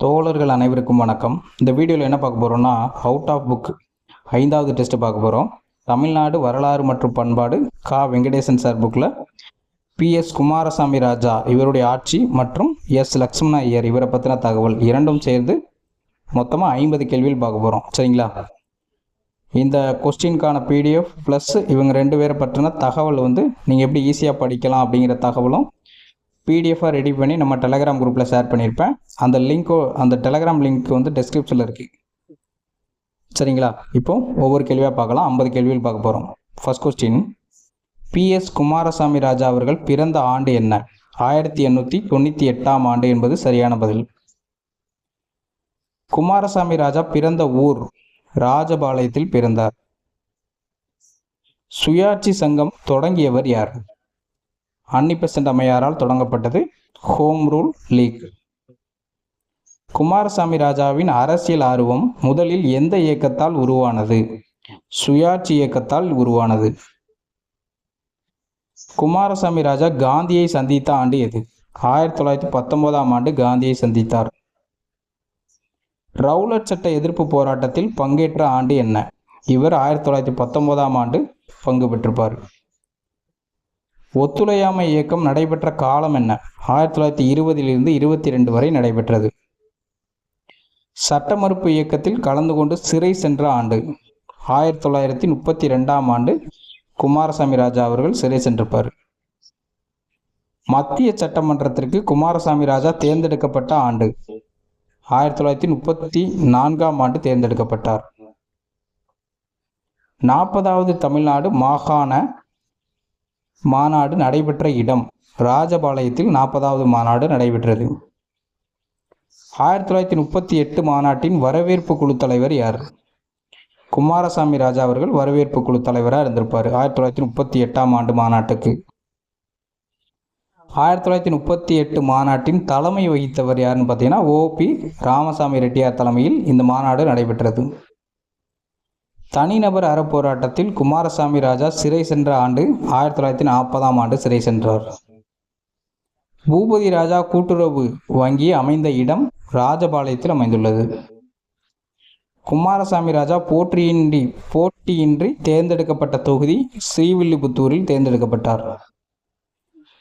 தோழர்கள் அனைவருக்கும் வணக்கம். இந்த வீடியோவில் என்ன பார்க்க போகிறோம்னா அவுட் ஆஃப் புக் ஐந்தாவது டெஸ்ட்டு பார்க்க போகிறோம் தமிழ்நாடு வரலாறு மற்றும் பண்பாடு கா. வெங்கடேசன் சார் புக்கில் பி. எஸ். குமாரசாமி ராஜா இவருடைய ஆட்சி மற்றும் எஸ். லக்ஷ்மண ஐயர் இவரை பற்றின தகவல் இரண்டும் சேர்ந்து மொத்தமாக ஐம்பது கேள்வியில் பார்க்க போகிறோம் சரிங்களா? இந்த கொஸ்டின்கான பிடிஎஃப் ப்ளஸ் இவங்க ரெண்டு பேரை பற்றின தகவல் வந்து நீங்கள் எப்படி ஈஸியாக படிக்கலாம் அப்படிங்கிற தகவலும் பிடிஎஃபாக ரெடி பண்ணி நம்ம டெலகிராம் குரூப்பில் ஷேர் பண்ணியிருப்பேன் அந்த லிங்க்கோ அந்த டெலகிராம் லிங்க் வந்து டெஸ்கிரிப்ஷனில் இருக்குது சரிங்களா? இப்போ ஒவ்வொரு கேள்வியாக பார்க்கலாம். ஐம்பது கேள்வியில் பார்க்க போகிறோம் first question PS Kumarasamy Raja அவர்கள் பிறந்த ஆண்டு என்ன? ஆயிரத்தி எண்ணூற்றி தொண்ணூற்றி எட்டாம் ஆண்டு என்பது சரியான பதில். குமாரசாமி ராஜா பிறந்த ஊர் ராஜபாளையத்தில் பிறந்தார். சுயாட்சி சங்கம் தொடங்கியவர் யார்? அன்னிபெசன்ட் அம்மையாரால் தொடங்கப்பட்டது ஹோம் ரூல் லீக் குமாரசாமி ராஜாவின் அரசியல் ஆர்வம் முதலில் எந்த இயக்கத்தால் உருவானது? சுயாட்சி இயக்கத்தால் உருவானது. குமாரசாமி ராஜா காந்தியை சந்தித்த ஆண்டு எது? ஆயிரத்தி தொள்ளாயிரத்தி பத்தொன்பதாம் ஆண்டு காந்தியை சந்தித்தார். ரவுலட் சட்ட எதிர்ப்பு போராட்டத்தில் பங்கேற்ற ஆண்டு என்ன? இவர் ஆயிரத்தி தொள்ளாயிரத்தி பத்தொன்பதாம் ஆண்டு பங்கு பெற்றிருப்பார். ஒத்துழையாமை இயக்கம் நடைபெற்ற காலம் என்ன? ஆயிரத்தி தொள்ளாயிரத்தி இருபதிலிருந்து இருபத்தி ரெண்டு வரை நடைபெற்றது. சட்ட மறுப்பு இயக்கத்தில் கலந்து கொண்டு சிறை சென்ற ஆண்டு ஆயிரத்தி தொள்ளாயிரத்தி முப்பத்தி ரெண்டாம் ஆண்டு குமாரசாமி ராஜா அவர்கள் சிறை சென்றிருப்பார். மத்திய சட்டமன்றத்திற்கு குமாரசாமி ராஜா தேர்ந்தெடுக்கப்பட்ட ஆண்டு ஆயிரத்தி தொள்ளாயிரத்தி முப்பத்தி நான்காம் ஆண்டு தேர்ந்தெடுக்கப்பட்டார். நாற்பதாவது தமிழ்நாடு மாகாண மாநாடு நடைபெற்ற இடம் ராஜபாளையத்தில் நாற்பதாவது மாநாடு நடைபெற்றது. ஆயிரத்தி தொள்ளாயிரத்தி முப்பத்தி எட்டு மாநாட்டின் வரவேற்பு குழு தலைவர் யார்? குமாரசாமி ராஜா அவர்கள் வரவேற்பு குழு தலைவராக இருந்திருப்பார். ஆயிரத்தி தொள்ளாயிரத்தி முப்பத்தி எட்டாம் ஆண்டு மாநாட்டுக்கு. ஆயிரத்தி தொள்ளாயிரத்தி முப்பத்தி எட்டு மாநாட்டின் தலைமை வகித்தவர் யாருன்னு பார்த்தீங்கன்னா ஓபி ராமசாமி ரெட்டியார் தலைமையில் இந்த மாநாடு நடைபெற்றது. தனிநபர் அறப்போராட்டத்தில் குமாரசாமி ராஜா சிறை சென்ற ஆண்டு ஆயிரத்தி தொள்ளாயிரத்தி நாற்பதாம் ஆண்டு சிறை சென்றார். பூபதி ராஜா கூட்டுறவு வங்கி அமைந்த இடம் ராஜபாளையத்தில் அமைந்துள்ளது. குமாரசாமி ராஜா போட்டியின்றி போட்டியின்றி தேர்ந்தெடுக்கப்பட்ட தொகுதி ஸ்ரீவில்லிபுத்தூரில் தேர்ந்தெடுக்கப்பட்டார்.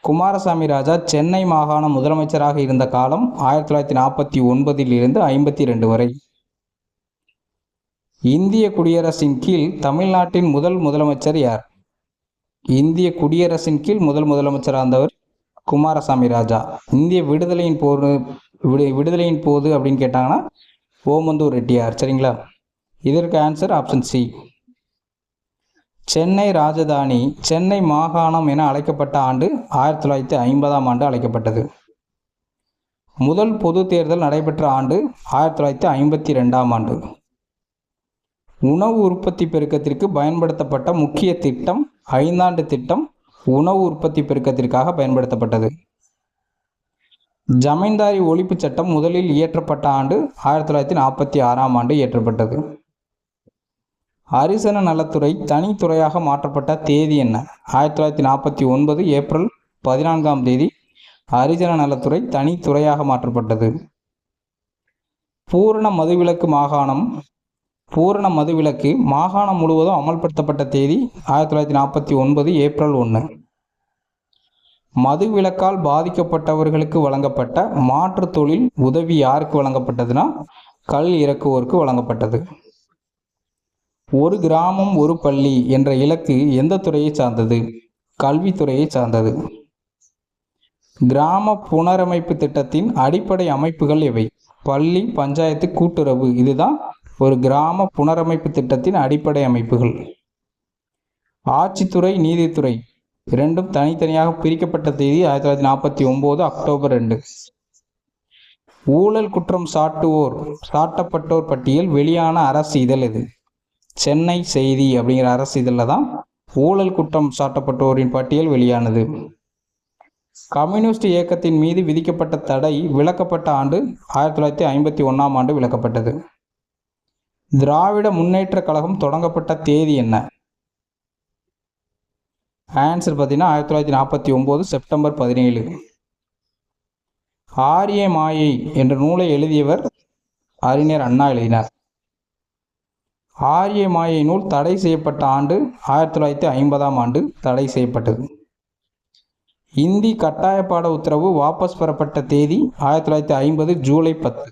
குமாரசாமி ராஜா சென்னை மாகாண முதலமைச்சராக இருந்த காலம் ஆயிரத்தி தொள்ளாயிரத்தி நாற்பத்தி ஒன்பதில் இருந்து ஐம்பத்தி ரெண்டு வரை. இந்திய குடியரசின் கீழ் தமிழ்நாட்டின் முதல் முதலமைச்சர் யார்? இந்திய குடியரசின் கீழ் முதல் முதலமைச்சராக இருந்தவர் குமாரசாமி ராஜா. இந்திய விடுதலையின் போர் விடு விடுதலையின் போது அப்படின்னு கேட்டாங்கன்னா ஓமந்தூர் ரெட்டியார். சரிங்களா? இதற்கு ஆன்சர் ஆப்ஷன் சி சென்னை ராஜதானி சென்னை மாகாணம் என அழைக்கப்பட்ட ஆண்டு ஆயிரத்தி தொள்ளாயிரத்தி ஐம்பதாம் ஆண்டு அழைக்கப்பட்டது. முதல் பொது தேர்தல் நடைபெற்ற ஆண்டு ஆயிரத்தி தொள்ளாயிரத்தி ஐம்பத்தி ரெண்டாம் ஆண்டு. உணவு உற்பத்தி பெருக்கத்திற்கு பயன்படுத்தப்பட்ட முக்கிய திட்டம் ஐந்தாண்டு திட்டம் உணவு உற்பத்தி பெருக்கத்திற்காக பயன்படுத்தப்பட்டது. ஜமீன்தாரி ஒழிப்பு சட்டம் முதலில் இயற்றப்பட்ட ஆண்டு ஆயிரத்தி தொள்ளாயிரத்தி நாற்பத்தி ஆறாம் ஆண்டு இயற்றப்பட்டது. ஹரிசன நலத்துறை தனித்துறையாக மாற்றப்பட்ட தேதி என்ன? ஆயிரத்தி தொள்ளாயிரத்தி நாற்பத்தி ஒன்பது ஏப்ரல் பதினான்காம் தேதி ஹரிஜன நலத்துறை தனித்துறையாக மாற்றப்பட்டது. பூரண மதுவிலக்கு மாகாணம் பூரண மதுவிலக்கு மாகாணம் முழுவதும் அமல்படுத்தப்பட்ட தேதி ஆயிரத்தி தொள்ளாயிரத்தி நாற்பத்தி ஒன்பது ஏப்ரல் ஒன்று மதுவிலக்கால் பாதிக்கப்பட்டவர்களுக்கு வழங்கப்பட்ட மாற்றுத் தொழில் உதவி யாருக்கு வழங்கப்பட்டதுன்னா கல் இறக்குவோருக்கு வழங்கப்பட்டது. ஒரு கிராமம் ஒரு பள்ளி என்ற இலக்கு எந்த துறையை சார்ந்தது? கல்வித்துறையை சார்ந்தது. கிராம புனரமைப்பு திட்டத்தின் அடிப்படை அமைப்புகள் எவை? பள்ளி பஞ்சாயத்து கூட்டுறவு இதுதான் ஒரு கிராம புனரமைப்பு திட்டத்தின் அடிப்படை அமைப்புகள். ஆட்சித்துறை நீதித்துறை இரண்டும் தனித்தனியாக பிரிக்கப்பட்ட தேதி ஆயிரத்தி தொள்ளாயிரத்தி நாற்பத்தி ஒன்பது அக்டோபர் ரெண்டு. ஊழல் குற்றம் சாட்டுவோர் சாட்டப்பட்டோர் பட்டியல் வெளியான அரசு இதழ் இது. சென்னை செய்தி அப்படிங்கிற அரசு இதழில் தான் ஊழல் குற்றம் சாட்டப்பட்டோரின் பட்டியல் வெளியானது. கம்யூனிஸ்ட் இயக்கத்தின் மீது விதிக்கப்பட்ட தடை விளக்கப்பட்ட ஆண்டு ஆயிரத்தி தொள்ளாயிரத்தி ஐம்பத்தி ஒன்றாம் ஆண்டு விளக்கப்பட்டது திராவிட முன்னேற்ற கழகம் தொடங்கப்பட்ட தேதி என்ன? ஆன்சர் பார்த்தீங்கன்னா ஆயிரத்தி தொள்ளாயிரத்தி நாற்பத்தி ஒம்பது செப்டம்பர் பதினேழு. ஆரிய மாயை என்ற நூலை எழுதியவர் அறிஞர் அண்ணா எழுதினார். ஆரிய மாயை நூல் தடை செய்யப்பட்ட ஆண்டு ஆயிரத்தி தொள்ளாயிரத்தி ஐம்பதாம் ஆண்டு தடை செய்யப்பட்டது. இந்தி கட்டாய பாட உத்தரவு வாபஸ் பெறப்பட்ட தேதி ஆயிரத்தி தொள்ளாயிரத்தி ஐம்பது ஜூலை பத்து.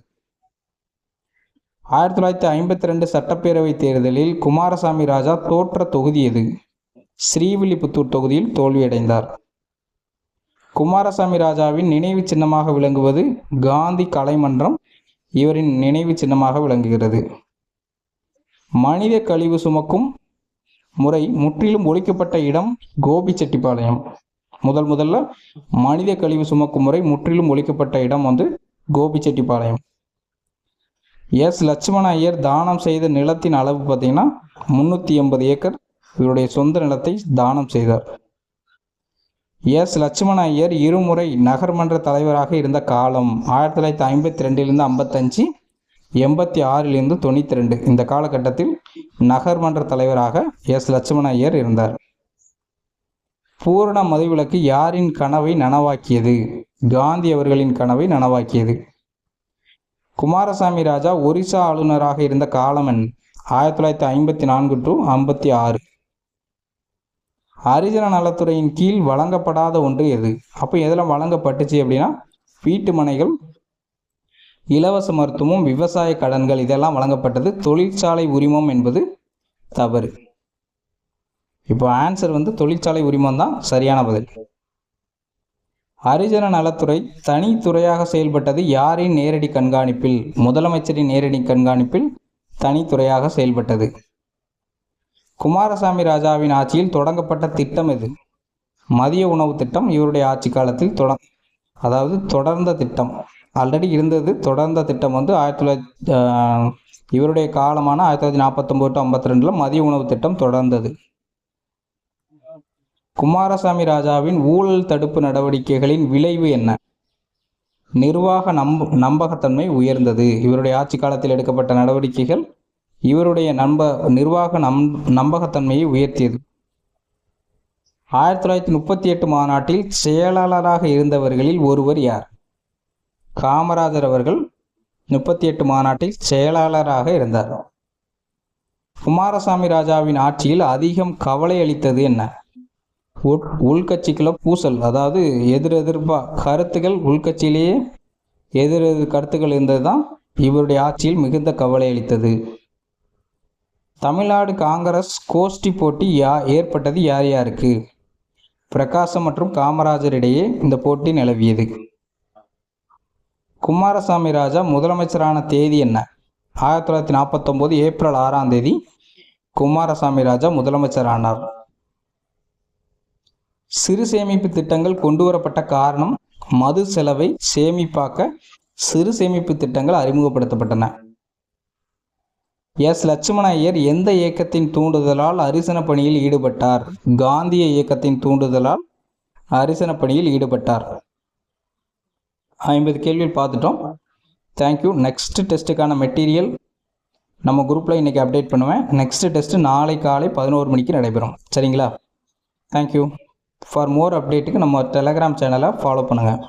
ஆயிரத்தி தொள்ளாயிரத்தி ஐம்பத்தி ரெண்டு சட்டப்பேரவை தேர்தலில் குமாரசாமி ராஜா தோற்ற தொகுதி எது? ஸ்ரீவில்லிபுத்தூர் தொகுதியில் தோல்வியடைந்தார். குமாரசாமி ராஜாவின் நினைவு சின்னமாக விளங்குவது காந்தி கலைமன்றம் இவரின் நினைவு சின்னமாக விளங்குகிறது. மனித கழிவு சுமக்கும் முறை முற்றிலும் ஒழிக்கப்பட்ட இடம் கோபிச்செட்டிப்பாளையம். முதல் முதல்ல மனித கழிவு சுமக்கும் முறை முற்றிலும் ஒழிக்கப்பட்ட இடம் வந்து கோபிச்செட்டிப்பாளையம். எஸ் லட்சுமண ஐயர் தானம் செய்த நிலத்தின் அளவு பார்த்தீங்கன்னா முன்னூற்றி எண்பது ஏக்கர். இவருடைய சொந்த நிலத்தை தானம் செய்தார். எஸ் லட்சுமண ஐயர் இருமுறை நகர்மன்ற தலைவராக இருந்த காலம் ஆயிரத்தி தொள்ளாயிரத்தி ஐம்பத்தி ரெண்டிலிருந்து ஐம்பத்தஞ்சு எண்பத்தி ஆறிலிருந்து தொண்ணூற்றி ரெண்டு. இந்த காலகட்டத்தில் நகர்மன்ற தலைவராக எஸ் லட்சுமண ஐயர் இருந்தார். பூரண மதுவிலக்கு யாரின் கனவை நனவாக்கியது? காந்தி அவர்களின் கனவை நனவாக்கியது. குமாரசாமி ராஜா ஒரிசா ஆளுநராக இருந்த காலம் ஆயிரத்தி தொள்ளாயிரத்தி ஐம்பத்தி நான்கு டு ஐம்பத்தி ஆறு. ஹரிஜன நலத்துறையின் கீழ் வழங்கப்படாத ஒன்று எது? அப்போ எதெல்லாம் வழங்கப்பட்டுச்சு அப்படின்னா வீட்டு மனைகள் இலவச மருத்துவம் விவசாய கடன்கள் இதெல்லாம் வழங்கப்பட்டது தொழிற்சாலை உரிமம் என்பது தவறு. இப்போ ஆன்சர் வந்து தொழிற்சாலை உரிமம் தான் சரியான பதில். ஹரிஜன நலத்துறை தனித்துறையாக செயல்பட்டது யாரின் நேரடி கண்காணிப்பில்? முதலமைச்சரின் நேரடி கண்காணிப்பில் தனித்துறையாக செயல்பட்டது. குமாரசாமி ராஜாவின் ஆட்சியில் தொடங்கப்பட்ட திட்டம் எது? மதிய உணவு திட்டம் இவருடைய ஆட்சி காலத்தில் தொட அதாவது தொடர்ந்த திட்டம். ஆல்ரெடி இருந்தது தொடர்ந்த திட்டம் வந்து ஆயிரத்தி தொள்ளாயிரத்தி இவருடைய காலமான ஆயிரத்தி தொள்ளாயிரத்தி நாற்பத்தொம்போது டு ஐம்பத்தி ரெண்டில் மதிய உணவு திட்டம் தொடர்ந்தது. குமாரசாமி ராஜாவின் ஊழல் தடுப்பு நடவடிக்கைகளின் விளைவு என்ன? நிர்வாக நம்ப நம்பகத்தன்மை உயர்ந்தது. இவருடைய ஆட்சி காலத்தில் எடுக்கப்பட்ட நடவடிக்கைகள் இவருடைய நம்ப நிர்வாக நம் நம்பகத்தன்மையை உயர்த்தியது. ஆயிரத்தி தொள்ளாயிரத்தி முப்பத்தி எட்டு மாநாட்டில் செயலாளராக இருந்தவர்களில் ஒருவர் யார்? காமராஜர் அவர்கள் முப்பத்தி எட்டு மாநாட்டில் செயலாளராக இருந்தார். குமாரசாமி ராஜாவின் ஆட்சியில் அதிகம் கவலை அளித்தது என்ன? உள்கட்சிக்குள்ள பூசல் அதாவது எதிர் எதிர்ப்பா கருத்துக்கள் உள்கட்சியிலேயே எதிர் எதிர் கருத்துக்கள் இருந்தது தான் இவருடைய ஆட்சியில் மிகுந்த கவலை அளித்தது. தமிழ்நாடு காங்கிரஸ் கோஷ்டி போட்டி யா ஏற்பட்டது யார் யாருக்கு? பிரகாசம் மற்றும் காமராஜர் இடையே இந்த போட்டி நிலவியது. குமாரசாமி ராஜா முதலமைச்சரான தேதி என்ன? ஆயிரத்தி தொள்ளாயிரத்தி நாற்பத்தொம்போது ஏப்ரல் ஆறாம் தேதி குமாரசாமி ராஜா முதலமைச்சர் ஆனார் சிறு சேமிப்பு திட்டங்கள் கொண்டு வரப்பட்ட காரணம் மது செலவை சேமிப்பாக்க சிறு சேமிப்பு திட்டங்கள் அறிமுகப்படுத்தப்பட்டன. எஸ். லட்சுமண ஐயர் எந்த இயக்கத்தின் தூண்டுதலால் அரிசன பணியில் ஈடுபட்டார்? காந்திய இயக்கத்தின் தூண்டுதலால் அரிசன பணியில் ஈடுபட்டார். ஐம்பது கேள்வியில் பார்த்துட்டோம். தேங்க்யூ நெக்ஸ்ட் டெஸ்ட்டுக்கான மெட்டீரியல் நம்ம குரூப்பில் இன்றைக்கி அப்டேட் பண்ணுவேன். நெக்ஸ்ட் டெஸ்ட்டு நாளை காலை பதினோரு மணிக்கு நடைபெறும். சரிங்களா? தேங்க்யூ ஃபார் மோர் அப்டேட்டுக்கு நம்ம டெலகிராம் சேனலை ஃபாலோ பண்ணுங்கள்